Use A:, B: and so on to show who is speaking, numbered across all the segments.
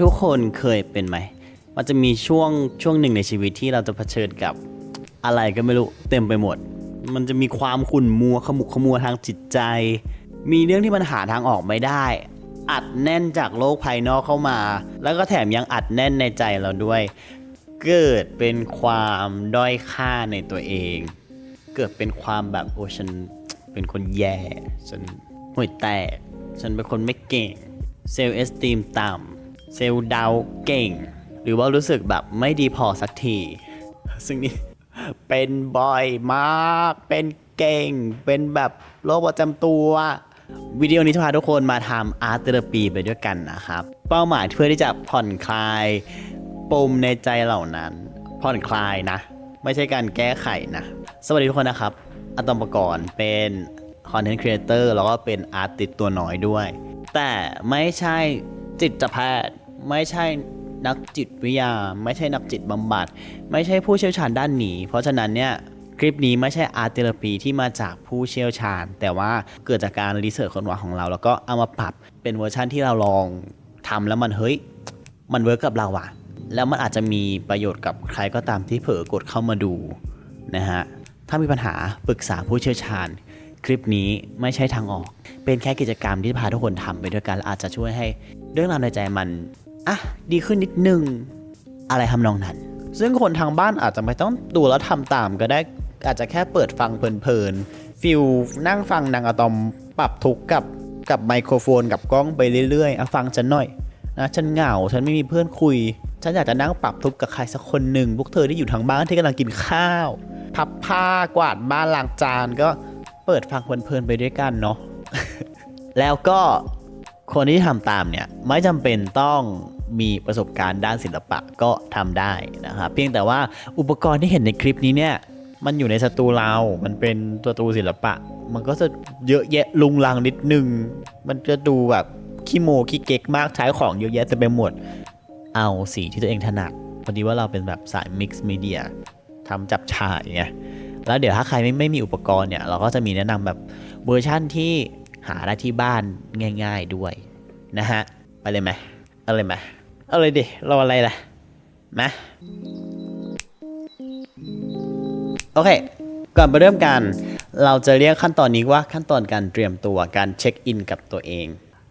A: ทุกคนเคยเป็นไหม มันจะมีช่วงช่วงหนึ่งในชีวิตที่เราจะเผชิญกับอะไรก็ไม่รู้เต็มไปหมด มันจะมีความขุ่นมัวขมุกขมัวทางจิตใจ มีเรื่องที่มันหาทางออกไม่ได้ อัดแน่นจากโลกภายนอกเข้ามา แล้วก็แถมยังอัดแน่นในใจเราด้วย เกิดเป็นความด้อยค่าในตัวเอง เกิดเป็นความแบบโอ้ฉัน เป็นคนแย่ ฉันห่วยแตก ฉันเป็นคนไม่เก่ง เซลล์เอสตีมต่ำ เซลล์ดาวเก่ง หรือว่ารู้สึกแบบไม่ดีพอสักที ซึ่งนี่เป็นบ่อยมาก เป็นเก่ง เป็นแบบโรคประจำตัววิดีโอนี้จะพาทุกคนมาทำอาร์ตเทอราปีไปด้วยกันนะครับ เป้าหมายเพื่อที่จะผ่อนคลายปมในใจเหล่านั้น ผ่อนคลายนะ ไม่ใช่การแก้ไขนะ สวัสดีทุกคนนะครับ อะตอมปกรณ์เป็นคอนเทนต์ครีเอเตอร์แล้วก็เป็นอาร์ติสตัวน้อยด้วย แต่ไม่ใช่จิตแพทย์ ไม่ใช่นักจิตวิทยา ไม่ใช่นักจิตบำบัด ไม่ใช่ผู้เชี่ยวชาญด้านนี้ เพราะฉะนั้นเนี่ยคลิปนี้ไม่ใช่อาร์ตเทอปีที่มาจากผู้เชี่ยวชาญ แต่ว่าเกิดจากการรีเสิร์ชคนว้าของเรา แล้วก็เอามาปรับเป็นเวอร์ชั่นที่เราลองทำแล้วมันเฮ้ย มันเวิร์กกับเราอะแล้วมันอาจจะมีประโยชน์กับใครก็ตามที่เผลอกดเข้ามาดูนะฮะ ถ้ามีปัญหาปรึกษาผู้เชี่ยวชาญ คลิปนี้ไม่ใช่ทางออก เป็นแค่กิจกรรมที่พาทุกคนทำไปด้วยกันและอาจจะช่วยให้ เรื่องราวในใจมันอะดีขึ้นนิดนึงอะไรทำนองนั้น ซึ่งคนทางบ้านอาจจะไม่ต้องดูแล้วทำตามก็ได้อาจจะแค่เปิดฟังเพลินๆฟิลนั่งฟังนางอะตอมปรับทุกกับกับไมโครโฟนกับกล้องไปเรื่อยๆอฟังฉันหน่อยนะฉันเหงาฉันไม่มีเพื่อนคุย ฉันอยากจะนั่งปรับทุกกับใครสักคนหนึ่งพวกเธอที่อยู่ทางบ้านที่กำลังกินข้าว พับผ้ากวาดบ้านล้างจานก็เปิดฟังเพลินๆไปด้วยกันเนาะ แล้วก็คนที่ทำตามเนี่ยไม่จำเป็นต้องมีประสบการณ์ด้านศิลปะก็ทำได้นะครับเพียงแต่ว่าอุปกรณ์ที่เห็นในคลิปนี้เนี่ยมันอยู่ในสตูเรา มันเป็นสตูศิลปะ มันก็จะเยอะแยะลุงลังนิดนึง มันจะดูแบบขี้โมขี้เก๊กมากใช้ของเยอะแยะเต็มไปหมด เอาสีที่ตัวเองถนัด พอดีว่าเราเป็นแบบสายมิกซ์มีเดีย ทำจับฉ่ายไงแล้วเดี๋ยวถ้าใครไม่ไม่มีอุปกรณ์เนี่ย เราก็จะมีแนะนำแบบเวอร์ชั่นที่หาได้ที่บ้านง่าย ๆด้วยนะฮะไปเลยไหมเอาเลยไหมเอาเลยดิรออะไรล่ะมาโอเค ก่อนไปเริ่มกัน เราจะเรียกขั้นตอนนี้ว่าขั้นตอนการเตรียมตัวการเช็คอินกับตัวเอง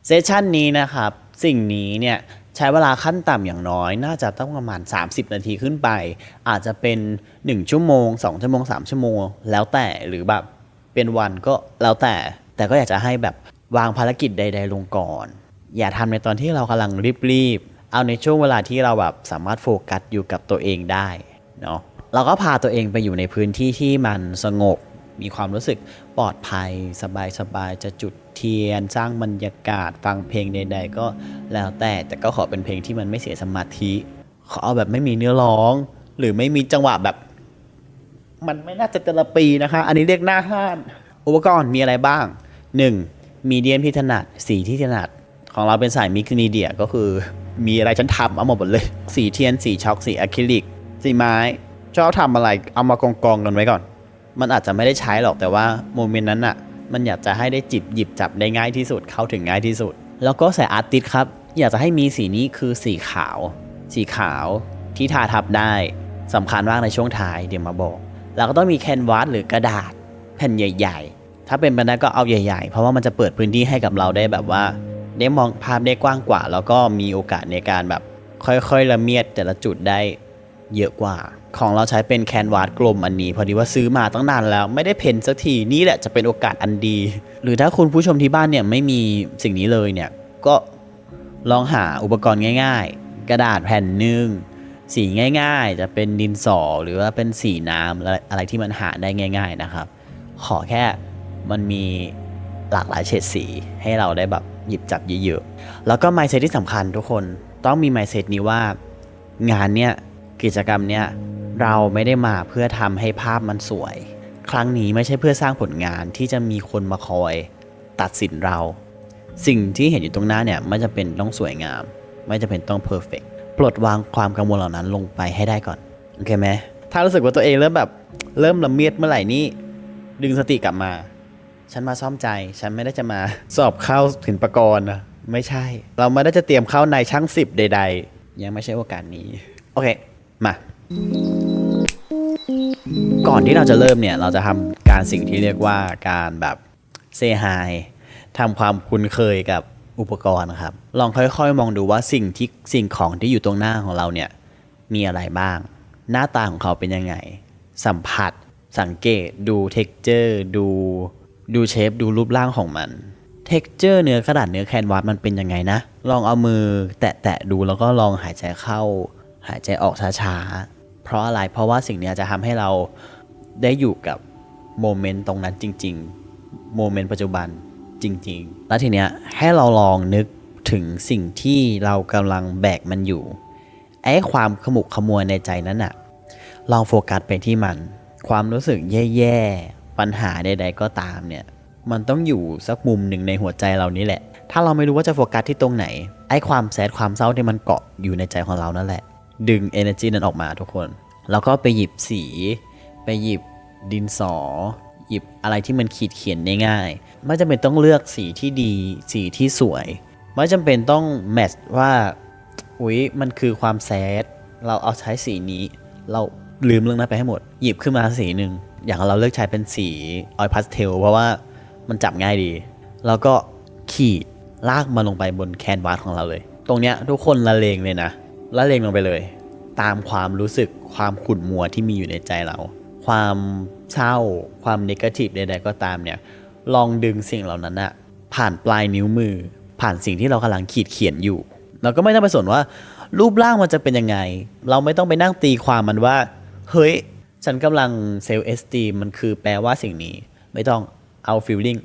A: เซสชันนี้นะครับ สิ่งนี้เนี่ย ใช้เวลาขั้นต่ำอย่างน้อย น่าจะต้องประมาณ 30 นาทีขึ้นไป อาจจะเป็น 1 ชั่วโมง 2 ชั่วโมง 3 ชั่วโมง แล้วแต่หรือแบบเป็นวันก็แล้วแต่ แต่ก็อยากจะให้แบบวางภารกิจใด ๆ ลงก่อน อย่าทำในตอนที่เรากำลังรีบๆเอาในช่วงเวลาที่เราแบบสามารถโฟกัสอยู่กับตัวเองได้เนาะเราก็พาตัวเองไปอยู่ในพื้นที่ที่มันสงบมีความรู้สึกปลอดภัยสบายๆจะจุด เทียน สร้างบรรยากาศฟังเพลงใด ๆ ก็แล้วแต่แต่ก็ขอเป็นเพลงที่มันไม่เสียสมาธิ ขอเอาแบบไม่มีเนื้อร้อง หรือไม่มีจังหวะแบบ มันไม่น่าจะเตลปีนะคะ อันนี้เรียกหน้าห้านอุปกรณ์มีอะไรบ้าง 1. มีเดียมที่ถนัดสีที่ถนัด ของเราเป็นสายมิกซ์มีเดียก็คือ มีอะไรฉันทำเอาหมดเลย สีเทียนสีช็อกสีอะคริลิกสีไม้ชอบทำอะไรเอามากองกองกันไว้ก่อน มันอาจจะไม่ได้ใช้หรอกแต่ว่าโมเมนต์นั้นอะ มันอยากจะให้ได้จิบหยิบจับได้ง่ายที่สุดเข้าถึงง่ายที่สุด แล้วก็ใส่อาร์ติสครับ อยากจะให้มีสีนี้คือสีขาว สีขาวที่ทาทับได้สำคัญมากในช่วงท้ายเดี๋ยวมาบอก แล้วก็ต้องมีแคนวาสหรือกระดาษแผ่นใหญ่ ๆ ถ้าเป็นไปได้ก็เอาใหญ่ ๆ เพราะว่ามันจะเปิดพื้นที่ให้กับเราได้แบบว่า ได้มองภาพได้กว้างกว่า แล้วก็มีโอกาสในการแบบค่อยๆละเมียดแต่ละจุดได้เยอะกว่า ของเราใช้เป็นแคนวาสกลมอันนี้ พอดีว่าซื้อมาตั้งนานแล้ว ไม่ได้เพ้นสักทีนี่แหละจะเป็นโอกาสอันดี หรือถ้าคุณผู้ชมที่บ้านเนี่ยไม่มีสิ่งนี้เลยเนี่ยก็ลองหาอุปกรณ์ง่าย ๆ กระดาษแผ่นหนึ่งสีง่าย ๆ จะเป็นดินสอหรือว่าเป็นสีน้ำอะไรที่มันหาได้ง่าย ๆนะครับ ขอแค่มันมีหลากหลายเฉดสีให้เราได้แบบหยิบจับเยอะๆแล้วก็ mindset ที่สำคัญทุกคนต้องมี mindset นี้ว่างานเนี้ย กิจกรรมเนี้ยเราไม่ได้มาเพื่อทำให้ภาพมันสวย ครั้งนี้ไม่ใช่เพื่อสร้างผลงานที่จะมีคนมาคอย ตัดสินเรา สิ่งที่เห็นอยู่ตรงหน้าเนี่ยไม่จะเป็นต้องสวยงาม ไม่จะเป็นต้องเพอร์เฟกปลดวางความกังวลเหล่านั้นลงไปให้ได้ก่อนโอเคไหมถ้ารู้สึกว่าตัวเองเริ่มแบบเริ่มละเมียดเมื่อไหร่นี่ดึงสติกลับมา ฉันมาซ่อมใจ ฉันไม่ได้จะมาสอบเข้าศิลปากรนะไม่ใช่ เราไม่ได้จะเตรียมเข้าในช่างสิบใด ๆ ยังไม่ใช่โอกาสนี้ โอเค มา ก่อนที่เราจะเริ่มเนี่ย เราจะทำการสิ่งที่เรียกว่าการแบบเซฮายทำความคุ้นเคยกับอุปกรณ์ครับ ลองค่อยๆ มองดูว่าสิ่งที่สิ่งของที่อยู่ตรงหน้าของเราเนี่ย มีอะไรบ้าง หน้าตาของเขาเป็นยังไง สัมผัส สังเกต ดูเท็กเจอร์ ดู ดูเชฟ ดูรูปร่างของมันเท็กเจอร์เนื้อกระดาษเนื้อแคนวาสมันเป็นยังไงนะ ลองเอามือแตะๆดูแล้วก็ลองหายใจเข้า หายใจออกช้าๆ เพราะอะไร เพราะว่าสิ่งนี้จะทำให้เราได้อยู่กับโมเมนต์ตรงนั้นจริงๆ โมเมนต์ปัจจุบันจริง ๆ แล้วทีเนี้ยให้เราลองนึกถึงสิ่งที่เรากำลังแบกมันอยู่ ไอ้ความขมุกขมัวในใจนั้นอะลองโฟกัสไปที่มัน ความรู้สึกแย่ๆ ปัญหาใดๆก็ตามเนี่ย มันต้องอยู่สักมุมหนึ่งในหัวใจเรานี่แหละ ถ้าเราไม่รู้ว่าจะโฟกัสที่ตรงไหน ไอ้ความแซดความเศร้าที่มันเกาะอยู่ในใจของเรานั่นแหละ ดึง energy นั้นออกมาทุกคน แล้วก็ไปหยิบสี ไปหยิบดินสอ หยิบอะไรที่มันขีดเขียนได้ง่าย ไม่จำเป็นต้องเลือกสีที่ดี สีที่สวย ไม่จำเป็นต้องแมทช์ว่า อุ๊ย มันคือความแซด เราเอาใช้สีนี้ เราลืมเรื่องนั้นไปให้หมด หยิบขึ้นมาสีหนึ่ง อย่างเราเลือกใช้เป็นสีออยพาสเทลเพราะว่ามันจับง่ายดี แล้วก็ขีดลากมาลงไปบนแคนวาสของเราเลย ตรงเนี้ยทุกคนละเลงเลยนะ ละเลงลงไปเลย ตามความรู้สึกความขุ่นมัวที่มีอยู่ในใจเรา ความเศร้า ความนิเกทีฟใดๆก็ตามเนี่ย ลองดึงสิ่งเหล่านั้นอะผ่านปลายนิ้วมือ ผ่านสิ่งที่เรากำลังขีดเขียนอยู่ เราก็ไม่ต้องไปสนว่า รูปร่างมันจะเป็นยังไง เราไม่ต้องไปนั่งตีความมันว่า เฮ้ย ฉันกำลังเซลล์เอสตีมันคือแปลว่าสิ่งนี้ ไม่ต้องเอาฟีลลิ่ง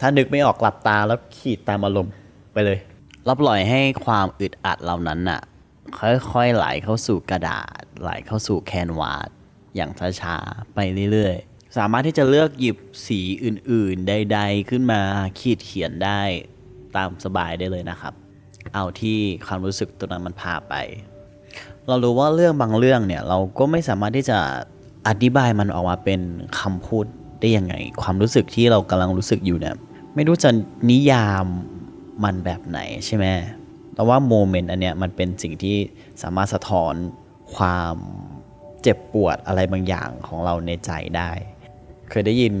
A: ถ้านึกไม่ออกหลับตาแล้วขีดตามอารมณ์ไปเลยเราปล่อยให้ความอึดอัดเหล่านั้นน่ะ ค่อยๆไหลเข้าสู่กระดาษ ไหลเข้าสู่แคนวาสอย่างช้าๆไปเรื่อยๆ สามารถที่จะเลือกหยิบสีอื่นๆ ใด ๆ ขึ้นมาขีดเขียนได้ตามสบายได้เลยนะครับ เอาที่ความรู้สึกตัวนั้นมันพาไป เรารู้ว่าเรื่องบางเรื่องเนี่ยเราก็ไม่สามารถที่จะอธิบายมันออกมาเป็นคำพูดได้ยังไง ความรู้สึกที่เรากำลังรู้สึกอยู่เนี่ยไม่รู้จะนิยามมันแบบไหนใช่ไหม แต่ว่าโมเมนต์อันเนี้ยมันเป็นสิ่งที่สามารถสะท้อนความเจ็บปวดอะไรบางอย่างของเราในใจได้ เคยได้ยิน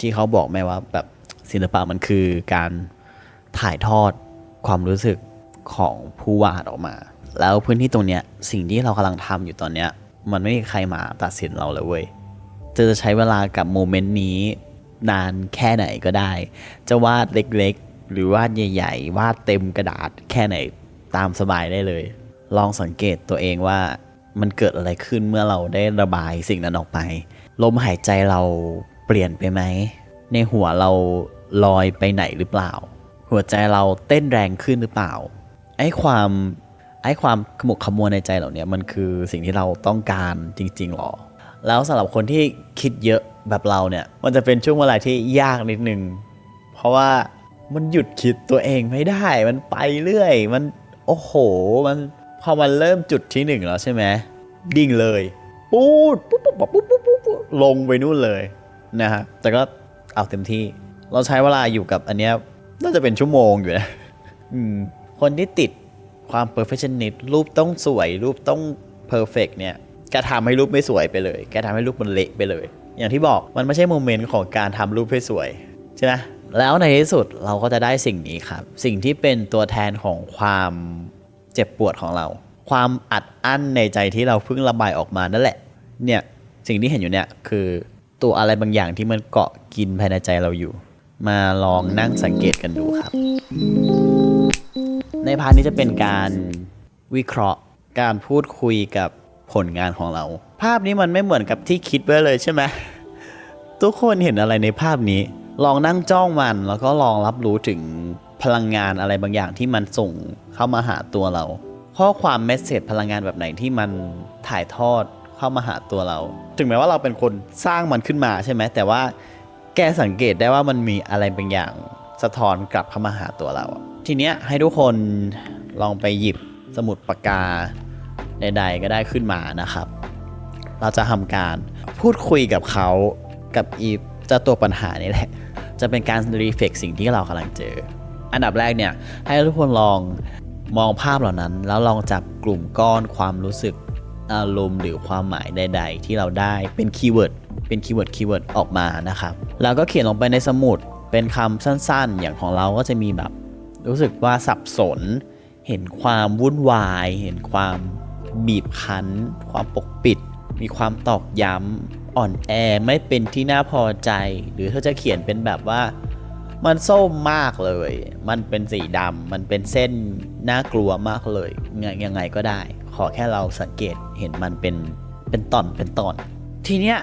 A: ที่เขาบอกไหมว่าแบบศิลปะมันคือการถ่ายทอดความรู้สึกของผู้วาดออกมา แล้วพื้นที่ตรงเนี้ยสิ่งที่เรากำลังทำอยู่ตอนเนี้ยมันไม่มีใครมาตัดสินเราเลยเว้ยจะใช้เวลากับโมเมนต์นี้นานแค่ไหนก็ได้ จะวาดเล็ก หรือวาดใหญ่ๆวาดเต็มกระดาษแค่ไหนตามสบายได้เลย ลองสังเกตตัวเองว่ามันเกิดอะไรขึ้นเมื่อเราได้ระบายสิ่งนั้นออกไป ลมหายใจเราเปลี่ยนไปไหม ในหัวเราลอยไปไหนหรือเปล่า หัวใจเราเต้นแรงขึ้นหรือเปล่า ไอ้ความไอ้ความขมุกขมัวในใจเหล่านี้มันคือสิ่งที่เราต้องการจริงๆหรอ แล้วสำหรับคนที่คิดเยอะแบบเราเนี่ย มันจะเป็นช่วงเวลาที่ยากนิดนึง เพราะว่า มันหยุดคิดตัวเองไม่ได้ มันไปเรื่อย มันโอ้โห มันพอมันเริ่มจุดที่หนึ่งแล้วใช่ไหมดิ่งเลยปูดปุ๊บปุ๊บปุ๊บปุ๊บปุ๊บปูบลงไปนู่นเลยนะฮะแต่ก็เอาเต็มที่ เราใช้เวลาอยู่กับอันเนี้ยน่าจะเป็นชั่วโมงอยู่นะคนที่ติดความ perfectionist รูปต้องสวย รูปต้อง perfect เนี่ยแกทำให้รูปไม่สวยไปเลย แกทำให้รูปมันเละไปเลย อย่างที่บอกมันไม่ใช่โมเมนต์ของการทำรูปให้สวยใช่ไหม แล้วในที่สุดเราก็จะได้สิ่งนี้ครับ สิ่งที่เป็นตัวแทนของความเจ็บปวดของเรา ความอัดอั้นในใจที่เราเพิ่งระบายออกมานั่นแหละ เนี่ยสิ่งที่เห็นอยู่เนี่ยคือตัวอะไรบางอย่างที่มันเกาะกินภายในใจเราอยู่ มาลองนั่งสังเกตกันดูครับ ในพาร์ทนี้จะเป็นการวิเคราะห์การพูดคุยกับผลงานของเรา ภาพนี้มันไม่เหมือนกับที่คิดไว้เลยใช่ไหมทุกคนเห็นอะไรในภาพนี้ ลองนั่งจ้องมันแล้วก็ลองรับรู้ถึงพลังงานอะไรบางอย่างที่มันส่งเข้ามาหาตัวเรา ข้อความเมสเซจพลังงานแบบไหนที่มันถ่ายทอดเข้ามาหาตัวเรา ถึงแม้ว่าเราเป็นคนสร้างมันขึ้นมาใช่ไหมแต่ว่าแกสังเกตได้ว่ามันมีอะไรบางอย่างสะท้อนกลับเข้ามาหาตัวเรา ทีเนี้ยให้ทุกคนลองไปหยิบสมุดปากกาใดๆก็ได้ขึ้นมานะครับ เราจะทำการพูดคุยกับเขากับอีเจ้าตัวปัญหานี่แหละ จะเป็นการรีเฟกสิ่งที่เรากำลังเจอ อันดับแรกเนี่ย ให้ทุกคนลองมองภาพเหล่านั้น แล้วลองจับกลุ่มก้อนความรู้สึกอารมณ์หรือความหมายใด ๆ ที่เราได้เป็นคีย์เวิร์ดเป็นคีย์เวิร์ดคีย์เวิร์ดออกมานะครับ แล้วก็เขียนลงไปในสมุดเป็นคำสั้นๆ อย่างของเราก็จะมีแบบ รู้สึกว่าสับสน เห็นความวุ่นวาย เห็นความบีบคั้น ความปกปิด มีความตอกย้ำอ่อนแอไม่เป็นที่น่าพอใจ หรือถ้าจะเขียนเป็นแบบว่า มันส้มมากเลย มันเป็นสีดำมันเป็นเส้นน่ากลัวมากเลยยังยังไงก็ได้ ขอแค่เราสังเกตเห็นมันเป็นเป็นตอนเป็นตอน ทีเนี้ย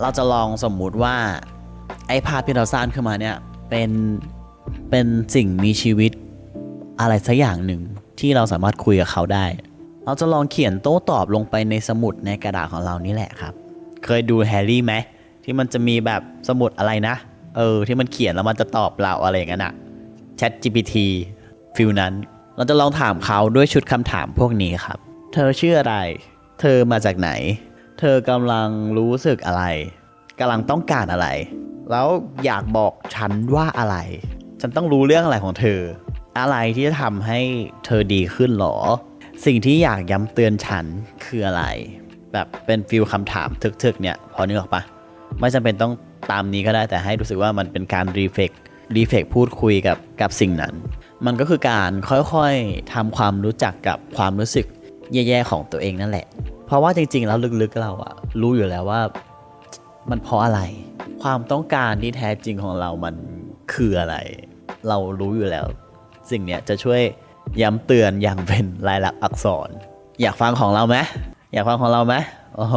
A: เราจะลองสมมุติว่าไอ้ภาพที่เราสร้างขึ้นมาเนี่ยเป็นเป็นสิ่งมีชีวิตอะไรสักอย่างหนึ่งที่เราสามารถคุยกับเขาได้ เราจะลองเขียนโต้ตอบลงไปในสมุดในกระดาษของเรานี่แหละครับ เคยดูแฮร์รี่ไหมที่มันจะมีแบบสมุดอะไรนะ เออ ที่มันเขียนแล้วมันจะตอบเราอะไรอย่างนั้นอะ Chat GPT ฟิลนั้น เราจะลองถามเขาด้วยชุดคำถามพวกนี้ครับ เธอชื่ออะไร เธอมาจากไหน เธอกำลังรู้สึกอะไรกำลังต้องการอะไร แล้วอยากบอกฉันว่าอะไร ฉันต้องรู้เรื่องอะไรของเธอ อะไรที่จะทำให้เธอดีขึ้นหรอ สิ่งที่อยากย้ำเตือนฉันคืออะไร แบบเป็นฟิลคำถามทึกๆเนี่ย พอนึกออกปะไม่จำเป็นต้องตามนี้ก็ได้แต่ให้รู้สึกว่ามันเป็นการรีเฟกรีเฟกพูดคุยกับกับสิ่งนั้น มันก็คือการค่อยๆทำความรู้จักกับความรู้สึกแย่ๆของตัวเองนั่นแหละ เพราะว่าจริงๆแล้วลึกๆเราอะรู้อยู่แล้วว่ามันเพราะอะไร ความต้องการที่แท้จริงของเรามันคืออะไร เรารู้อยู่แล้ว สิ่งเนี้ยจะช่วย ย้ำเตือนอย่างเป็นลายลักษณ์อักษร อยากฟังของเราไหมอยากฟังของเราไหมโอ้โห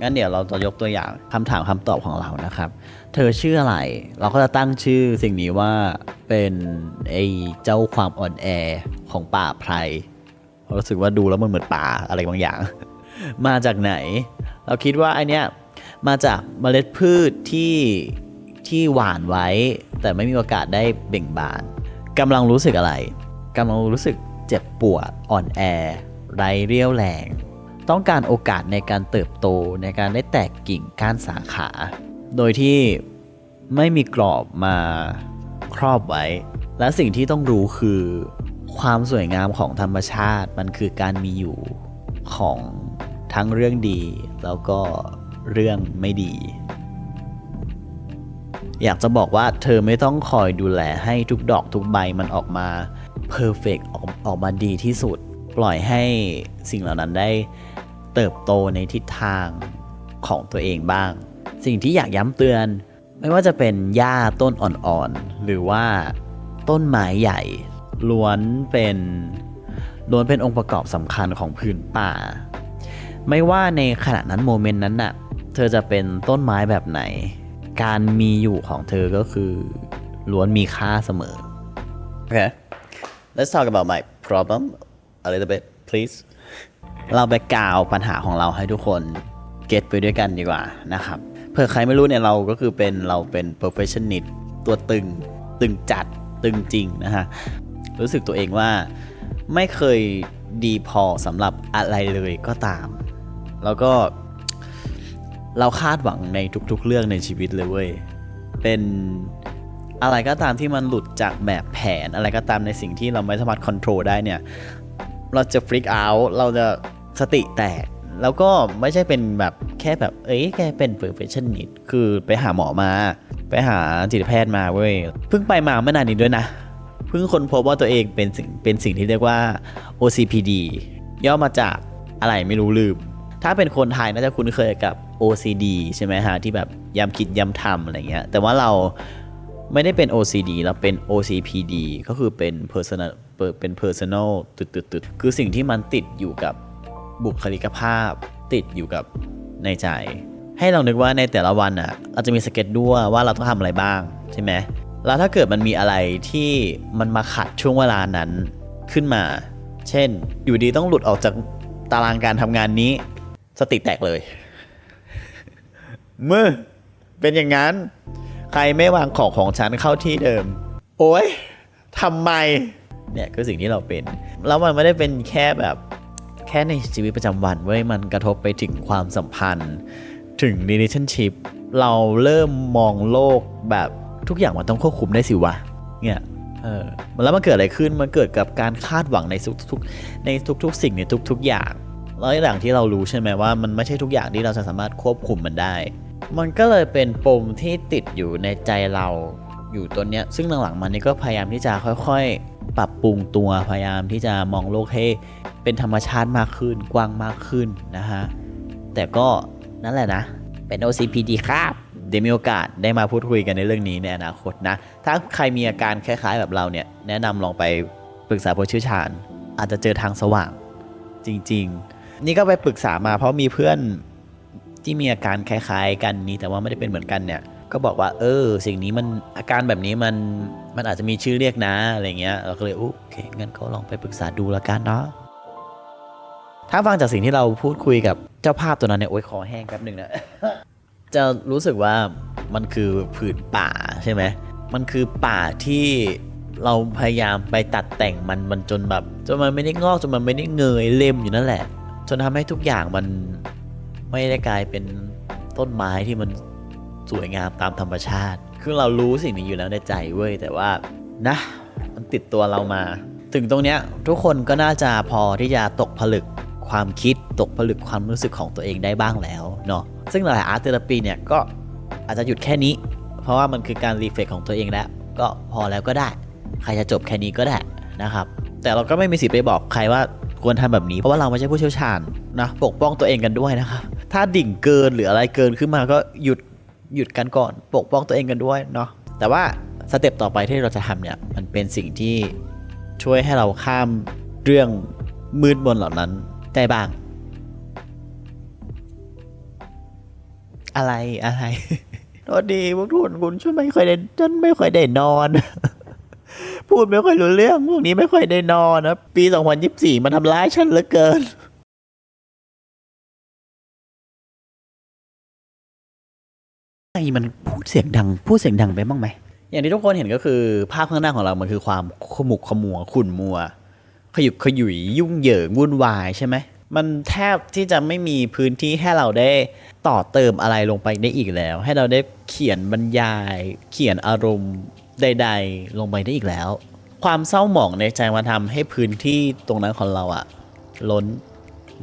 A: งั้นเดี๋ยวเราจะยกตัวอย่างคำถามคำตอบของเรานะครับ เธอชื่ออะไร เราก็จะตั้งชื่อสิ่งนี้ว่าเป็นไอ้เจ้าความอ่อนแอของป่าไพรรู้สึกว่าดูแล้วมันเหมือนป่าอะไรบางอย่าง มาจากไหน เราคิดว่าไอเนี้ยมาจากเมล็ดพืชที่ที่หวานไว้ แต่ไม่มีโอกาสได้เบ่งบานกำลังรู้สึกอะไร กำลังรู้สึกเจ็บปวดอ่อนแอ ไร้เรี่ยวแรง ต้องการโอกาสในการเติบโตในการได้แตกกิ่งก้านสาขา โดยที่ไม่มีกรอบมาครอบไว้ และสิ่งที่ต้องรู้คือ ความสวยงามของธรรมชาติมันคือการมีอยู่ของทั้งเรื่องดีแล้วก็เรื่องไม่ดี อยากจะบอกว่าเธอไม่ต้องคอยดูแลให้ทุกดอกทุกใบมันออกมา เพอร์เฟกออกออกมาดีที่สุด ปล่อยให้สิ่งเหล่านั้นได้เติบโตในทิศทางของตัวเองบ้าง สิ่งที่อยากย้ำเตือน ไม่ว่าจะเป็นหญ้าต้นอ่อนๆ หรือว่าต้นไม้ใหญ่ ล้วนเป็นล้วนเป็นองค์ประกอบสำคัญของพื้นป่า ไม่ว่าในขณะนั้นโมเมนต์นั้นน่ะ เธอจะเป็นต้นไม้แบบไหน การมีอยู่ของเธอก็คือล้วนมีค่าเสมอ Okay let's talk about my problem a little bit please เราไปกล่าวปัญหาของเราให้ทุกคนเก็ตไปด้วยกันดีกว่านะครับเผื่อใครไม่รู้เนี่ยเราก็คือเป็นเราเป็น perfectionist ตัวตึง ตึงจัดตึงจริงนะฮะรู้สึกตัวเองว่าไม่เคยดีพอสำหรับอะไรเลยก็ตาม แล้วก็เราคาดหวังในทุกๆเรื่องในชีวิตเลยเว้ย เป็น อะไรก็ตามที่มันหลุดจากแบบแผนอะไรก็ตามในสิ่งที่เราไม่สามารถควบคุมได้เนี่ย เราจะฟลิกเอาท์เราจะสติแตก แล้วก็ไม่ใช่เป็นแบบแค่แบบ เอ้ยแค่เป็น perfectionist คือไปหาหมอมา ไปหาจิตแพทย์มาเว้ย เพิ่งไปมาไม่นานนี้ด้วยนะ เพิ่งค้นพบว่าตัวเองเป็นสิ่งเป็นสิ่งที่เรียกว่า OCPD ย่อมาจากอะไรไม่รู้ลืม ถ้าเป็นคนไทยน่าจะคุ้นเคยกับ OCD ใช่ไหมฮะที่แบบย้ำคิดย้ำทำอะไรเงี้ย แต่ว่าเรา ไม่ได้เป็น OCD เราเป็น OCPD ก็คือเป็น personal เป็น personal ตึดตึดตึดคือสิ่งที่มันติดอยู่กับบุคลิกภาพ ติดอยู่กับในใจ ให้เรานึกว่าในแต่ละวันอะเราจะมีสเก็ตด้วยว่าเราต้องทำอะไรบ้างใช่ไหมแล้วถ้าเกิดมันมีอะไรที่มันมาขัดช่วงเวลานั้นขึ้นมา เช่น อยู่ดีต้องหลุดออกจากตารางการทำงานนี้ สติแตกเลยเมื่อเป็นอย่างนั้น ใครไม่วางของของฉันเข้าที่เดิม โอ้ยทำไม เนี่ยคือสิ่งที่เราเป็น แล้วมันไม่ได้เป็นแค่แบบแค่ในชีวิตประจำวันเว้ยมันกระทบไปถึงความสัมพันธ์ ถึง relationship เราเริ่มมองโลกแบบ
B: ทุกอย่างมันต้องควบคุมได้สิวะ เนี่ยเออแล้วมันเกิดอะไรขึ้น มันเกิดกับการคาดหวังในทุกๆในทุก ๆ สิ่งในทุก ๆ อย่าง แล้วอย่างที่เรารู้ใช่ไหมว่ามันไม่ใช่ทุกอย่างที่เราจะสามารถควบคุมมันได้ มันก็เลยเป็นปมที่ติดอยู่ในใจเราอยู่ตัวเนี้ย ซึ่งหลังๆมันนี่ก็พยายามที่จะค่อยๆ ปรับปรุงตัวพยายามที่จะมองโลกให้เป็นธรรมชาติมากขึ้นกว้างมากขึ้นนะฮะ แต่ก็นั่นแหละนะ เป็น OCPD ครับเดี๋ยวมีโอกาสได้มาพูดคุยกันในเรื่องนี้ในอนาคตนะ ถ้าใครมีอาการคล้าย ๆ แบบเราเนี่ย แนะนำลองไปปรึกษาผู้เชี่ยวชาญ อาจจะเจอทางสว่างจริง ๆ นี่ก็ไปปรึกษามาเพราะมีเพื่อน ที่มีอาการคล้ายๆ กันนี้แต่ว่าไม่ได้เป็นเหมือนกันเนี่ยก็บอกว่าเออ สิ่งนี้มันอาการแบบนี้มันมันอาจจะมีชื่อเรียกนะอะไรเงี้ยเราก็เลยโอเคงั้นก็ลองไปปรึกษาดูล้วกันเนาะถ้าฟังจากสิ่งที่เราพูดคุยกับเจ้าภาพตัวนั้นเนี่ยโอ๊ยคอแห้งแป๊บหนึ่งนะจะรู้สึกว่ามันคือผืนป่าใช่ไหมมันคือป่าที่เราพยายามไปตัดแต่งมันมันจนแบบจนมันไม่ได้งอกจนมันไม่ได้เงยเล่มอยู่นั่นแหละ จนทำให้ทุกอย่างมัน ไม่ได้กลายเป็นต้นไม้ที่มันสวยงามตามธรรมชาติ คือเรารู้สิ่งนี้อยู่แล้วในใจเว้ย แต่ว่านะ มันติดตัวเรามา ถึงตรงเนี้ยทุกคนก็น่าจะพอที่จะตกผลึกความคิดตกผลึกความรู้สึกของตัวเองได้บ้างแล้วเนาะ ซึ่งหลายอาร์ตเทอราปีเนี่ยก็อาจจะหยุดแค่นี้ เพราะว่ามันคือการรีเฟกของตัวเองแล้ว ก็พอแล้วก็ได้ ใครจะจบแค่นี้ก็ได้นะครับ แต่เราก็ไม่มีสิทธิ์ไปบอกใครว่าควรทำแบบนี้ เพราะว่าเราไม่ใช่ผู้เชี่ยวชาญนะ ปกป้องตัวเองกันด้วยนะครับ ถ้าดิ่งเกินหรืออะไรเกินขึ้นมาก็หยุดหยุดกันก่อนปกป้องตัวเองกันด้วยเนาะแต่ว่าสเต็ปต่อไปที่เราจะทำเนี่ยมันเป็นสิ่งที่ช่วยให้เราข้ามเรื่องมืดมนเหล่านั้นได้บ้าง อะไรอะไรโทษดีพวกทุนคุณช่วยไม่ค่อยได้ฉันไม่ค่อยได้นอน พูดไม่ค่อยรู้เรื่องพวกนี้ไม่ค่อยได้นอนนะปี 2024 มันทำร้ายฉันเหลือเกิน ไอ้มันพูดเสียงดังพูดเสียงดังไปบ้างไหม อย่างที่ทุกคนเห็นก็คือภาพข้างหน้าของเรา มันคือความขมุกขมัวขุ่นมัว ขยุกขยุยยุ่งเหยิงวุ่นวายใช่ไหม มันแทบที่จะไม่มีพื้นที่ให้เราได้ต่อเติมอะไรลงไปได้อีกแล้ว ให้เราได้เขียนบรรยาย เขียนอารมณ์ใด ๆ ลงไปได้อีกแล้ว ความเศร้าหมองในใจมาทำให้พื้นที่ตรงนั้นของเราอะล้น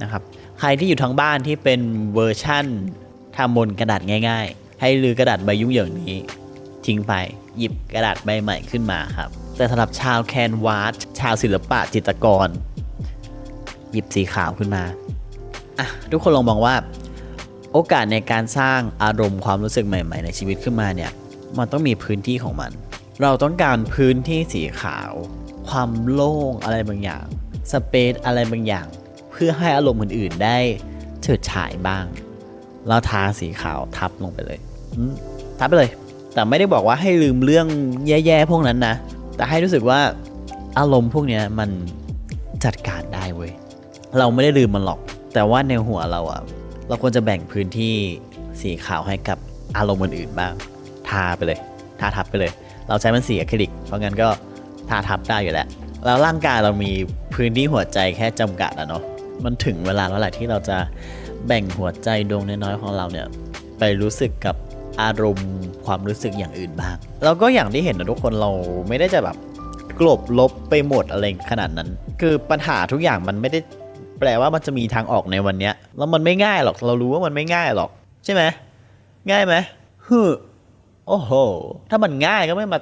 B: นะครับ ใครที่อยู่ทางบ้านที่เป็นเวอร์ชั่นทำบนกระดาษง่าย ๆ ให้ลือกระดาษใบยุ่งเหยิงนี้ ทิ้งไปหยิบกระดาษใบใหม่ขึ้นมาครับ แต่สำหรับชาวแคนวาสชาวศิลปะจิตรกร หยิบสีขาวขึ้นมาอะทุกคนลองมองว่า โอกาสในการสร้างอารมณ์ความรู้สึกใหม่ ๆ ในชีวิตขึ้นมาเนี่ยมันต้องมีพื้นที่ของมัน เราต้องการพื้นที่สีขาว ความโล่งอะไรบางอย่างสเปซอะไรบางอย่าง เพื่อให้อารมณ์อื่นๆได้เฉิดฉายบ้าง เราทาสีขาวทับลงไปเลย ทับไปเลย แต่ไม่ได้บอกว่าให้ลืมเรื่องแย่ๆพวกนั้นนะ แต่ให้รู้สึกว่าอารมณ์พวกเนี้ยมันจัดการได้เว้ย เราไม่ได้ลืมมันหรอก แต่ว่าในหัวเราอะเราควรจะแบ่งพื้นที่สีขาวให้กับอารมณ์อื่นๆบ้าง ทาไปเลย ทาทับไปเลย เราใช้มันสีอะคริลิก เพราะงั้นก็ทาทับได้อยู่แล้ว แล้วร่างกายเรามีพื้นที่หัวใจแค่จำกัดอะเนาะ มันถึงเวลาแล้วแหละที่เราจะแบ่งหัวใจดวงน้อยๆของเราเนี่ยไปรู้สึกกับ อารมณ์ความรู้สึกอย่างอื่นบ้าง แล้วก็อย่างที่เห็นนะทุกคนเราไม่ได้จะแบบกลบลบไปหมดอะไรขนาดนั้น คือปัญหาทุกอย่างมันไม่ได้แปลว่ามันจะมีทางออกในวันเนี้ย แล้วมันไม่ง่ายหรอกเรารู้ว่ามันไม่ง่ายหรอก ใช่ไหมง่ายไหมฮึโอ้โห ถ้ามันง่ายก็ไม่มา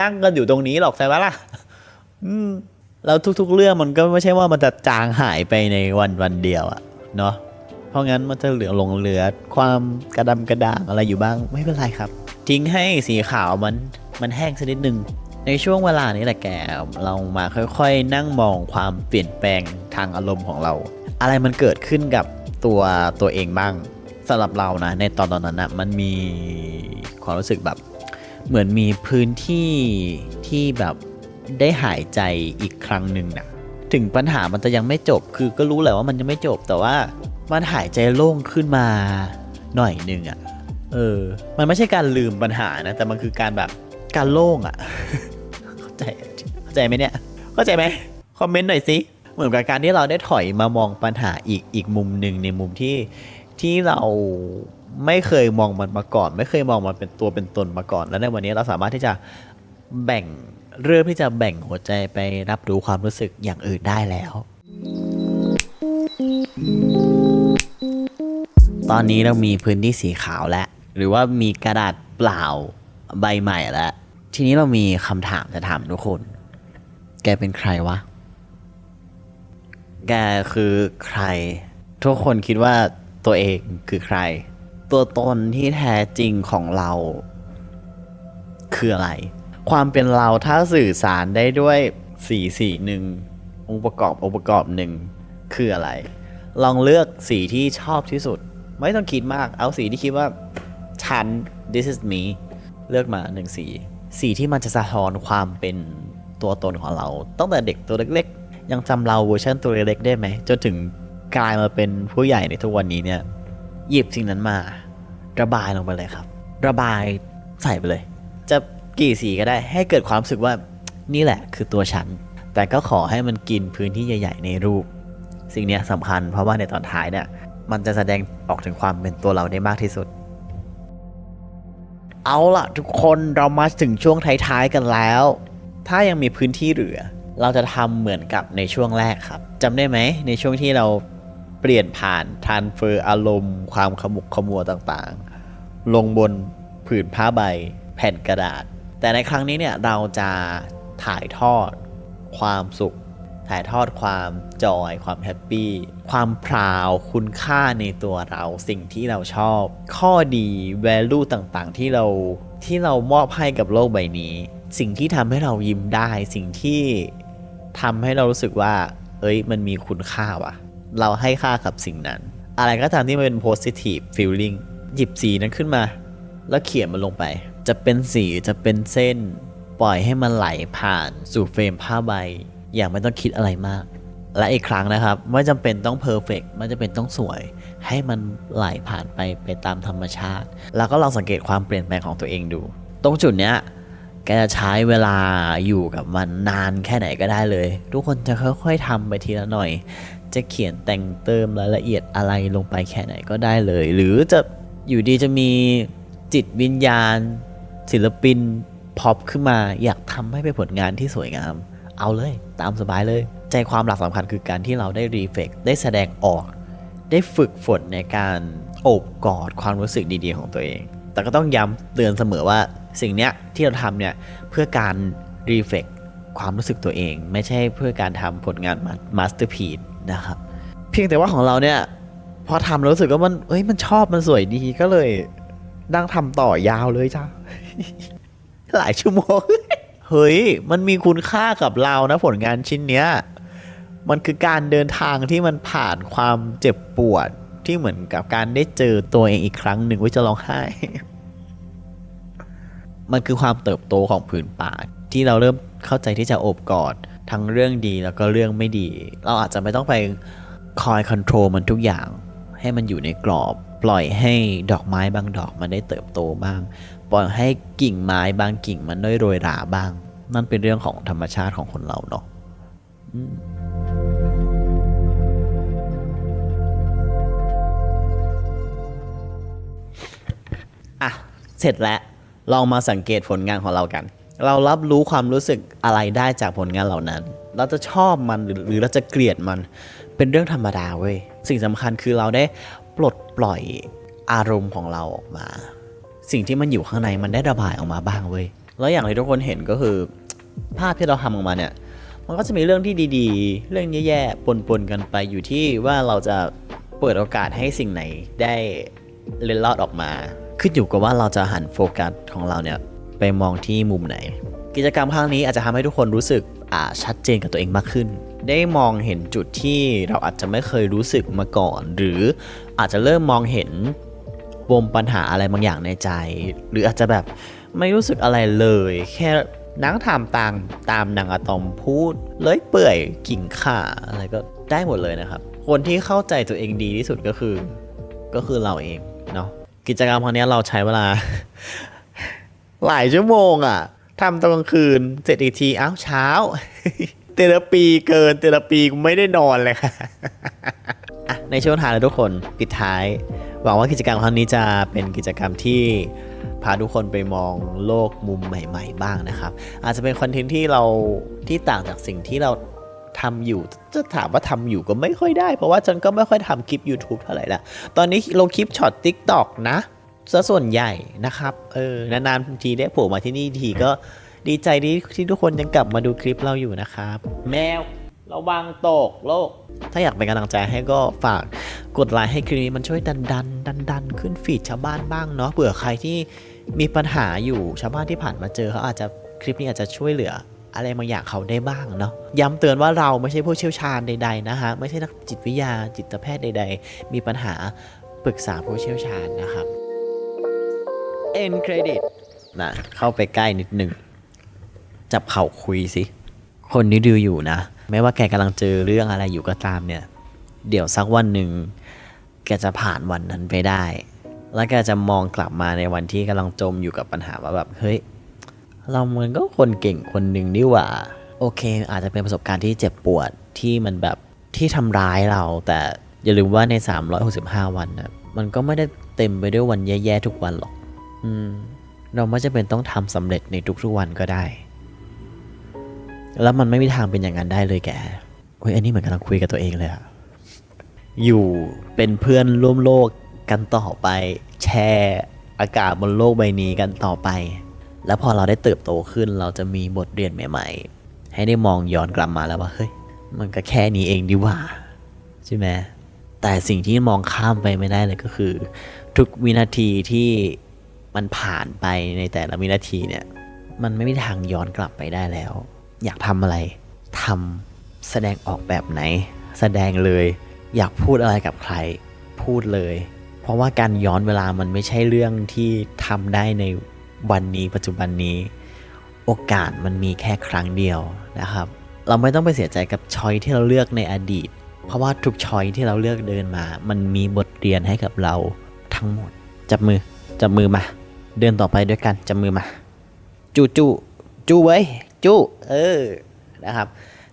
B: นั่งกันอยู่ตรงนี้หรอกใช่ไหมล่ะ อืม แล้วทุกๆ เรื่องมันก็ไม่ใช่ว่ามันจะจางหายไปในวันวันเดียวอะเนาะ เพราะงั้นมันจะเหลือหลงเหลือความกระดำกระด่างอะไรอยู่บ้างไม่เป็นไรครับ ทิ้งให้สีขาวมันมันแห้งสักนิดหนึ่งในช่วงเวลานี้แหละแกเรามาค่อยๆ นั่งมองความเปลี่ยนแปลงทางอารมณ์ของเรา อะไรมันเกิดขึ้นกับตัวตัวเองบ้างสำหรับเรานะ ในตอนตอนนั้นนะมันมีความรู้สึกแบบ เหมือนมีพื้นที่ที่แบบได้หายใจอีกครั้งหนึ่งนะถึงปัญหามันจะยังไม่จบ คือก็รู้แหละว่ามันยังไม่จบแต่ว่า มันหายใจโล่งขึ้นมาหน่อยหนึ่งอะ่ะ เออ มันไม่ใช่การลืมปัญหานะ แต่มันคือการแบบการโล่งอะ่ะ เข้าใจ เข้าใจไหมเนี่ย เข้าใจไหมคอมเมนต์หน่อยสิ เหมือนกับการที่เราได้ถอยมามองปัญหาอีกอีกมุมหนึ่งในมุมที่ที่เราไม่เคยมองมันมาก่อน ไม่เคยมองมันเป็นตัวเป็นตนมาก่อน แล้วในวันนี้เราสามารถที่จะแบ่งเริ่มที่จะแบ่งหัวใจไปรับรู้ความรู้สึกอย่างอื่นได้แล้ว ตอนนี้เรามีพื้นที่สีขาวแล้ว หรือว่ามีกระดาษเปล่าใบใหม่แล้ว ทีนี้เรามีคำถามจะถามทุกคน แกเป็นใครวะ แกคือใคร ทุกคนคิดว่าตัวเองคือใคร ตัวตนที่แท้จริงของเรา คืออะไร ความเป็นเราถ้าสื่อสารได้ด้วยสีสีหนึ่งองค์ประกอบองค์ประกอบหนึ่งคืออะไร ลองเลือกสีที่ชอบที่สุด ไม่ต้องคิดมาก เอาสีที่คิดว่า ฉัน this is me เลือกมาหนึ่งสี สีที่มันจะสะท้อนความเป็นตัวตนของเรา ตั้งแต่เด็กตัวเล็กๆ ยังจำเราเวอร์ชันตัวเล็กๆได้ไหม จนถึงกลายมาเป็นผู้ใหญ่ในทุกวันนี้เนี่ย หยิบสิ่งนั้นมา ระบายลงไปเลยครับ ระบายใส่ไปเลย จะกี่สีก็ได้ ให้เกิดความรู้สึกว่านี่แหละคือตัวฉัน แต่ก็ขอให้มันกินพื้นที่ใหญ่ ๆ ในรูป สิ่งนี้สำคัญเพราะว่าในตอนท้ายเนี่ย มันจะแสดงออกถึงความเป็นตัวเราได้มากที่สุด เอาล่ะทุกคนเรามาถึงช่วงท้ายๆกันแล้ว ถ้ายังมีพื้นที่เหลือ เราจะทำเหมือนกับในช่วงแรกครับจำได้ไหมในช่วงที่เราเปลี่ยนผ่านทานเฟอร์อารมณ์ ความขมุกขมัวต่างๆ ลงบนผืนผ้าใบ แผ่นกระดาษ แต่ในครั้งนี้เนี่ยเราจะถ่ายทอดความสุข ถ่ายทอดความจอย ความแฮปปี้ความพราวคุณค่าในตัวเราสิ่งที่เราชอบ ข้อดี value ต่างๆ ที่เราที่เรามอบให้กับโลกใบนี้ สิ่งที่ทำให้เรายิ้มได้ สิ่งที่ทำให้เรารู้สึกว่า เอ้ย มันมีคุณค่าว่ะ เราให้ค่ากับสิ่งนั้น อะไรก็ตามที่มันเป็น positive feeling หยิบสีนั้นขึ้นมา แล้วเขียนมันลงไป จะเป็นสีจะเป็นเส้น ปล่อยให้มันไหลผ่านสู่เฟรมผ้าใบ อย่างไม่ต้องคิดอะไรมาก และอีกครั้งนะครับ ไม่จำเป็นต้องเพอร์เฟกไม่จำเป็นต้องสวย ให้มันไหลผ่านไปไปตามธรรมชาติ แล้วก็ลองสังเกตความเปลี่ยนแปลงของตัวเองดู ตรงจุดเนี้ยแกจะใช้เวลาอยู่กับมันนานแค่ไหนก็ได้เลย ทุกคนจะค่อยๆทำไปทีละหน่อย จะเขียนแต่งเติมรายละเอียดอะไรลงไปแค่ไหนก็ได้เลย หรือจะอยู่ดีจะมีจิตวิญญาณ ศิลปินพอปขึ้นมาอยากทำให้เป็นผลงานที่สวยงาม เอาเลยตามสบายเลย ใจความหลักสำคัญคือการที่เราได้รีเฟกได้แสดงออก ได้ฝึกฝนในการโอบกอดความรู้สึกดีๆของตัวเอง แต่ก็ต้องย้ำเตือนเสมอว่าสิ่งเนี้ยที่เราทำเนี่ยเพื่อการรีเฟกความรู้สึกตัวเอง ไม่ใช่เพื่อการทำผลงานมาสเตอร์พี e นะครับ เพียงแต่ว่าของเราเนี่ยพอทำแล้วรู้สึกว่ามันเอ้ยมันชอบมันสวยดีก็เลยนั่งทำต่อยาวเลยจ้าหลายชั่วโมง เฮ้ย มันมีคุณค่ากับเรานะผลงานชิ้นเนี้ย มันคือการเดินทางที่มันผ่านความเจ็บปวดที่เหมือนกับการได้เจอตัวเองอีกครั้งหนึ่งว่าจะร้องไห้ มันคือความเติบโตของผืนป่าที่เราเริ่มเข้าใจที่จะโอบกอดทั้งเรื่องดีแล้วก็เรื่องไม่ดี เราอาจจะไม่ต้องไปคอยคอนโทรลมันทุกอย่าง ให้มันอยู่ในกรอบ ปล่อยให้ดอกไม้บางดอกมันได้เติบโตบ้าง ปล่อยให้กิ่งไม้บางกิ่งมันได้โรยราบ้าง นั่นเป็นเรื่องของธรรมชาติของคนเราเนาะอะ เสร็จแล้ว ลองมาสังเกตผลงานของเรากัน เรารับรู้ความรู้สึกอะไรได้จากผลงานเหล่านั้น เราจะชอบมันหรือเราจะเกลียดมัน เป็นเรื่องธรรมดาเว้ย สิ่งสำคัญคือเราได้ปลดปล่อยอารมณ์ของเราออกมา สิ่งที่มันอยู่ข้างในมันได้ระบายออกมาบ้างเว้ยแล้วอย่างที่ทุกคนเห็นก็คือ ภาพที่เราทำออกมาเนี่ยมันก็จะมีเรื่องที่ดีๆ เรื่องแย่ๆปนๆกันไปอยู่ที่ว่าเราจะเปิดโอกาสให้สิ่งไหนได้เล็ดลอดออกมาขึ้นอยู่กับว่าเราจะหันโฟกัสของเราเนี่ยไปมองที่มุมไหน กิจกรรมครั้งนี้อาจจะทำให้ทุกคนรู้สึกอ่าชัดเจนกับตัวเองมากขึ้น ได้มองเห็นจุดที่เราอาจจะไม่เคยรู้สึกมาก่อน หรืออาจจะเริ่มมองเห็น ปมปัญหาอะไรบางอย่างในใจ หรืออาจจะแบบไม่รู้สึกอะไรเลย แค่นั่งทำตามตามนางอะตอมพูด เลยเปื่อยกิ่งข่าอะไรก็ได้หมดเลยนะครับ คนที่เข้าใจตัวเองดีที่สุดก็คือ ก็คือเราเองเนาะกิจกรรมครั้งนี้เราใช้เวลา หลายชั่วโมงอะ่ะทำตอนกลางคืนเสร็จอีกทีอ้าวเช้าเทเลปีเกินเทเลปีกูไม่ได้นอนเลยค่ะในช่วงท้ายแล้วทุกคนปิดท้าย หวังว่ากิจกรรมครั้งนี้จะเป็นกิจกรรมที่พาทุกคนไปมองโลกมุมใหม่ ๆ บ้างนะครับ อาจจะเป็นคอนเทนต์ที่เราที่ต่างจากสิ่งที่เราทำอยู่จะถามว่าทำอยู่ก็ไม่ค่อยได้ เพราะว่าฉันก็ไม่ค่อยทำคลิป YouTube เท่าไหร่ละตอนนี้ลงคลิปช็อต TikTok นะซะส่วนใหญ่นะครับเออนานๆทีได้โผล่มาที่นี่ทีก็ดีใจที่ที่ทุกคนยังกลับมาดูคลิปเราอยู่นะครับ แมว ระวังตกโลก ถ้าอยากเป็นกำลังใจให้ก็ฝากกดไลค์ให้คลิปนี้มันช่วยดันดันดันดันขึ้นฟีดชาวบ้านบ้างเนาะเผื่อใครที่มีปัญหาอยู่ชาวบ้านที่ผ่านมาเจอเขาอาจจะคลิปนี้อาจจะช่วยเหลืออะไรบางอย่างเขาได้บ้างเนาะย้ำเตือนว่าเราไม่ใช่ผู้เชี่ยวชาญใดๆนะฮะไม่ใช่นักจิตวิทยาจิตแพทย์ใด ๆ มีปัญหาปรึกษาผู้เชี่ยวชาญนะครับ end credit นะเข้าไปใกล้นิดหนึ่งจับเข่าคุยสิ คนที่ดูอยู่นะ ไม่ว่าแกกำลังเจอเรื่องอะไรอยู่ก็ตามเนี่ย เดี๋ยวสักวันหนึ่งแกจะผ่านวันนั้นไปได้ แล้วแกจะมองกลับมาในวันที่กำลังจมอยู่กับปัญหาว่าแบบเฮ้ยเรามันก็คนเก่งคนหนึ่งนี่หว่า โอเค อาจจะเป็นประสบการณ์ที่เจ็บปวดที่มันแบบที่ทำร้ายเรา แต่อย่าลืมว่าใน 365 วันนะมันก็ไม่ได้เต็มไปด้วยวันแย่ๆทุกวันหรอก อืม เราไม่จำเป็นต้องทำสำเร็จในทุกๆวันก็ได้ แล้วมันไม่มีทางเป็นอย่างนั้นได้เลยแกเฮ้ยอันนี้เหมือนกำลังคุยกับตัวเองเลยอะอยู่เป็นเพื่อนร่วมโลกกันต่อไป แชร์อากาศบนโลกใบนี้กันต่อไป แล้วพอเราได้เติบโตขึ้นเราจะมีบทเรียนใหม่ ๆ ให้ได้มองย้อนกลับมาแล้วว่าเฮ้ยมันก็แค่นี้เองดีว่าใช่ไหมแต่สิ่งที่มองข้ามไปไม่ได้เลยก็คือ ทุกวินาทีที่มันผ่านไปในแต่ละวินาทีเนี่ย มันไม่มีทางย้อนกลับไปได้แล้ว อยากทำอะไรทำแสดงออกแบบไหน แสดงเลย อยากพูดอะไรกับใคร พูดเลย เพราะว่าการย้อนเวลามันไม่ใช่เรื่องที่ทำได้ในวันนี้ปัจจุบันนี้ โอกาสมันมีแค่ครั้งเดียวนะครับ เราไม่ต้องไปเสียใจกับช้อยที่เราเลือกในอดีต เพราะว่าทุกช้อยที่เราเลือกเดินมา มันมีบทเรียนให้กับเราทั้งหมด จับมือจับมือมา เดินต่อไปด้วยกันจับมือมาจูจูจูไว้ย จูเออนะครับ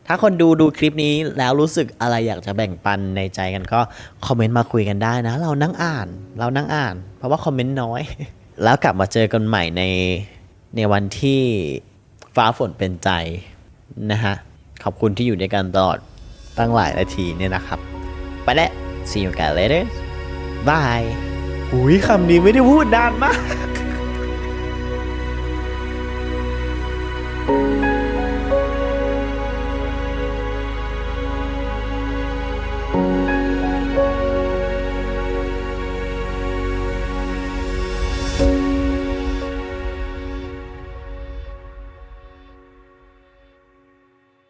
B: ถ้าคนดูดูคลิปนี้แล้วรู้สึกอะไรอยากจะแบ่งปันในใจกันก็คอมเมนต์มาคุยกันได้นะ เรานั่งอ่าน เรานั่งอ่าน เพราะว่าคอมเมนต์น้อย แล้วกลับมาเจอกันใหม่ในในวันที่ฟ้าฝนเป็นใจนะฮะ ขอบคุณที่อยู่ด้วยกันตลอดตั้งหลายนาทีเนี่ยนะครับ ไปแล้ว see you guys later bye อุ้ยคำนี้ไม่ได้พูดนานมาก